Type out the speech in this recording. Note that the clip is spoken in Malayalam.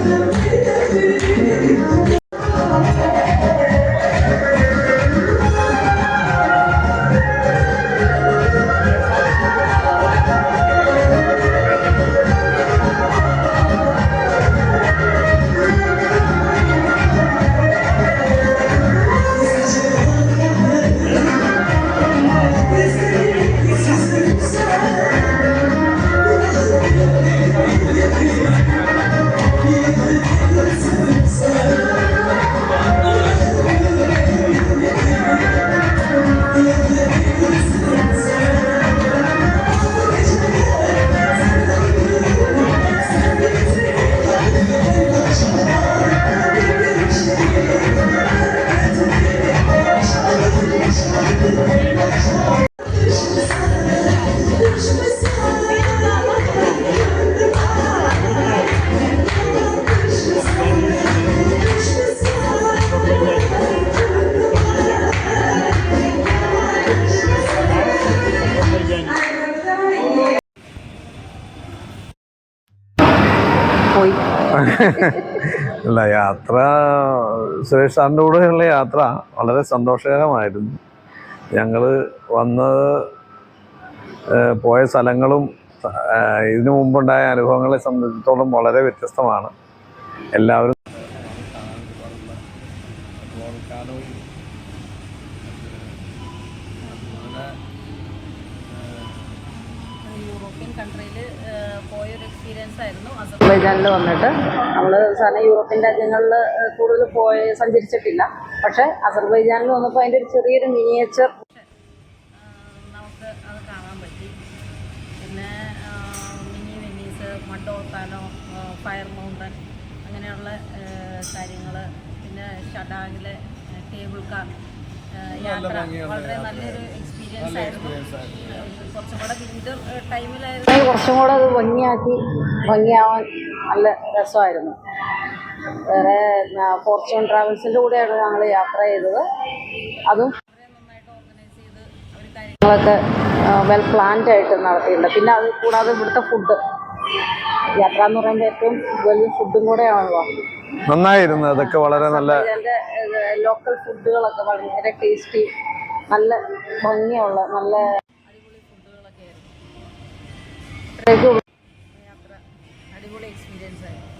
പോയി അല്ല യാത്ര സുരേഷ് സാറിന്റെ കൂടെയുള്ള യാത്ര വളരെ സന്തോഷകരമായിരുന്നു. ഞങ്ങൾ വന്നത് പോയ സ്ഥലങ്ങളും ഇതിനു മുമ്പുണ്ടായ അനുഭവങ്ങളെ സംബന്ധിച്ചിടത്തോളം വളരെ വ്യത്യസ്തമാണ്. എല്ലാവരും യൂറോപ്യൻ കൺട്രിയിൽ പോയൊരു എക്സ്പീരിയൻസ് ആയിരുന്നു. അസർബൈജാനിൽ വന്നിട്ട് നമ്മൾ സാധാരണ യൂറോപ്യൻ രാജ്യങ്ങളിൽ കൂടുതൽ പോയി സഞ്ചരിച്ചിട്ടില്ല. പക്ഷെ അസർബൈജാനിൽ വന്നപ്പോൾ അതിന്റെ ഒരു ചെറിയൊരു മിനിയേച്ചർ നമുക്ക് അത് കാണാൻ പറ്റി. പിന്നെ മിനി വെനീസ് മഡോത്താനോ ഫയർ മൗണ്ടൻ അങ്ങനെയുള്ള കാര്യങ്ങൾ പിന്നെ ഷഡാഗിലെ കേബിൾ കാർ യാത്ര. വളരെ നല്ലൊരു എക്സ്പീരിയൻസ് കുറച്ചും കൂടെ വിന്റർ ടൈമിലായിരുന്നു. കുറച്ചും കൂടെ അത് ഭംഗിയാക്കി ഭംഗിയാവാൻ നല്ല രസമായിരുന്നു. വേറെ ഫോർച്യൂൺ ട്രാവൽസിന്റെ കൂടെയാണ് ഞങ്ങൾ യാത്ര ചെയ്തത്. അതും നന്നായിട്ട് ഓർഗനൈസ് ചെയ്ത് അവർ കാര്യം ഞങ്ങളൊക്കെ വെൽ പ്ലാൻഡ് ആയിട്ട് നടത്തിയിട്ടുണ്ട്. പിന്നെ അത് കൂടാതെ ഇവിടുത്തെ ഫുഡ് യാത്ര എന്ന് പറയുമ്പോൾ ഏറ്റവും വലിയ ഫുഡും കൂടെയാണല്ലോ. നന്നായിരുന്നു. അതൊക്കെ വളരെ നല്ല ലോക്കൽ ഫുഡുകളൊക്കെ വളരെ ടേസ്റ്റി നല്ല ഭംഗിയുള്ള നല്ല അടിപൊളി എക്സ്പീരിയൻസ് ആയിരുന്നു.